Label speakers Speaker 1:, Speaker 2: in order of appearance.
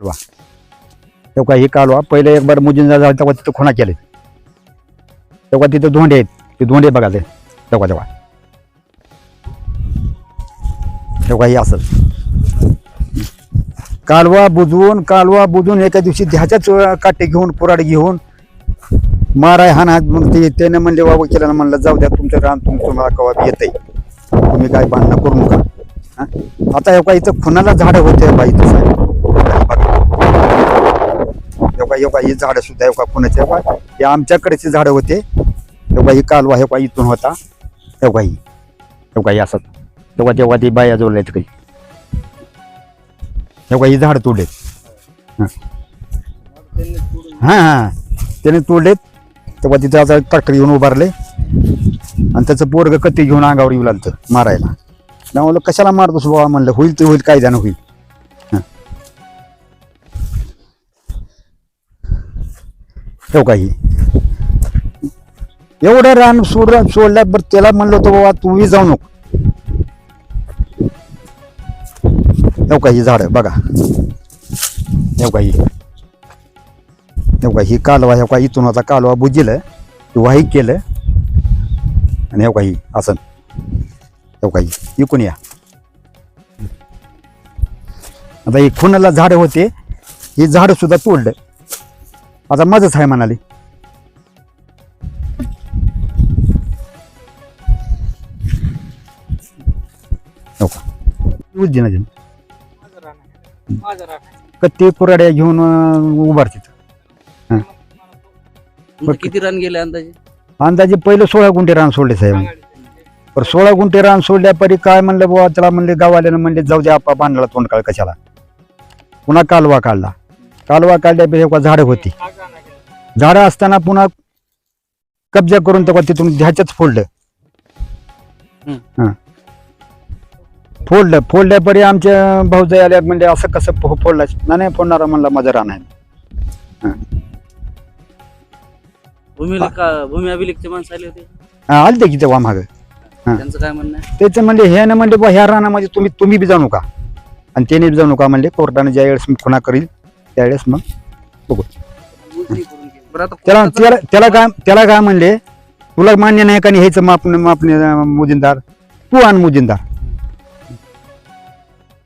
Speaker 1: कालवा. तेव्हा ही कालवा पहिले एक बार मुजिंदा झाला तेव्हा तिथं खुणा केले. तेव्हा तिथं धोंडे आहेत. ते धोंडे बघा ते. तेव्हा तेव्हा. तेव्हा हे असं. कालवा बुजवून कालवा बुजवून एका दिवशी ध्याच्याच काटे घेऊन पुराड घेऊन माराय हा ना मग ते त्याने म्हणले बाबा केल्यानं म्हणलं जाऊ द्या तुमचं रान तुम तुम्हाला कवा येतंय. तुम्ही काय बांधणं करू नका. आता एवढा इथं खुनाला झाडं होते बाई इथं साहेब. एवढा एवढा ही झाडं सुद्धा एवढा खुनाचे एवढा हे आमच्याकडेचे झाडं होते. तेव्हा ही कालवा एवढा इथून होता? तेव्हा ही तेव्हा ही असं. तेव्हा तेव्हा ती बाया जोडल्या काही. एवढा ही झाडं तोडलेत. हां. हां त्याने तोडलेत. तेव्हा तिथं आता ट्रॅक्टर घेऊन उभारले. आणि त्याचं पोरग कत्ती घेऊन अंगावर येऊ लागतं मारायला. त्यामुळे कशाला मारतोस बाबा? म्हणलं होईल ते होईल काय जाणं होईल. ठेव काही एवढं रान सोड सोडल्या बरं त्याला म्हणलं होतं बाबा तू जाऊ नको. ठेव काही झाड? बघा. ठेव काही का ही कालवा हे का इथून आता कालवा बुजिलं वाही केलं आणि हे काही असं हे? काही इकून या. आता ही झाड झाडं होते ही झाड सुद्धा तोडलं. आता माझंच आहे म्हणाली. हो का? उद्दिना जण
Speaker 2: माझं रान आहे. माझं रान आहे.
Speaker 1: कत्ती कुराड्या घेऊन उभारतात
Speaker 3: तुमचं किती रन गेले अंदाजे?
Speaker 1: अंदाजे पहिलं सोळा गुंठे रान सोडले साहेब. पण सोळा गुंठे रान सोडल्या परी काय म्हणलं बुवा त्याला म्हणले गावाल्यानं म्हणले जाऊ द्या आपा बांधला तोंड काळ कशाला. पुन्हा कालवा काढला. कालवा काढल्या झाडं होती. झाडं असताना पुन्हा कब्जा करून तेव्हा तिथून ह्याच्याच फोडलं. हं. फोडलं. फोडल्या परी आमच्या भाऊजाई आल्या म्हणजे असं कसं फोडला नाही नाही फोडणारा म्हणला माझं रान आहे
Speaker 3: भूमी का भूमी अभिलेखचे माणसं आले होते?
Speaker 1: हा, आलते की तेव्हा मागं.
Speaker 3: त्यांचं काय म्हणणं आहे?
Speaker 1: त्याचं म्हणले हे ना म्हणले बुवा ह्या रानामध्ये तुम्ही तुम्ही बी जाऊ नका. आणि त्याने बी जाऊ नका म्हणले कोर्टाने ज्या वेळेस खुणा करील त्यावेळेस मग बघू.
Speaker 3: बरं आता
Speaker 1: त्याला त्याला त्याला काय त्याला काय म्हणले? तुला मान्य नाही का नाही ह्याचं मापन मापणे मुजिंदार तू आण मुजिंदार